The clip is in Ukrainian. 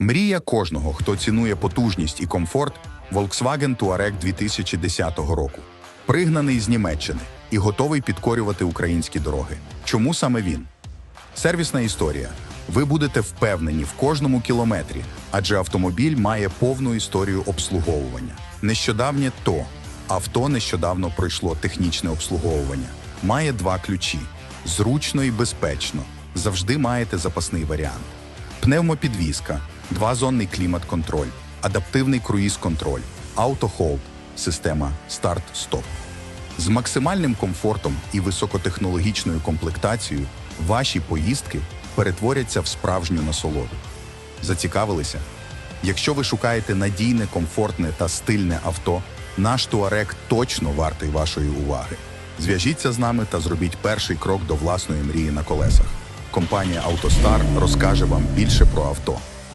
Мрія кожного, хто цінує потужність і комфорт Volkswagen Touareg 2010 року. Пригнаний з Німеччини і готовий підкорювати українські дороги. Чому саме він? Сервісна історія. Ви будете впевнені в кожному кілометрі, адже автомобіль має повну історію обслуговування. Нещодавнє ТО. Авто нещодавно пройшло технічне обслуговування. Має два ключі: зручно і безпечно. Завжди маєте запасний варіант. Пневмопідвізка, двазонний клімат-контроль, адаптивний круїз-контроль, автохолд, система старт-стоп. З максимальним комфортом і високотехнологічною комплектацією ваші поїздки перетворяться в справжню насолоду. Зацікавилися? Якщо ви шукаєте надійне, комфортне та стильне авто, наш Туарек точно вартий вашої уваги. Зв'яжіться з нами та зробіть перший крок до власної мрії на колесах. Компанія «АвтоСтар» розкаже вам більше про авто.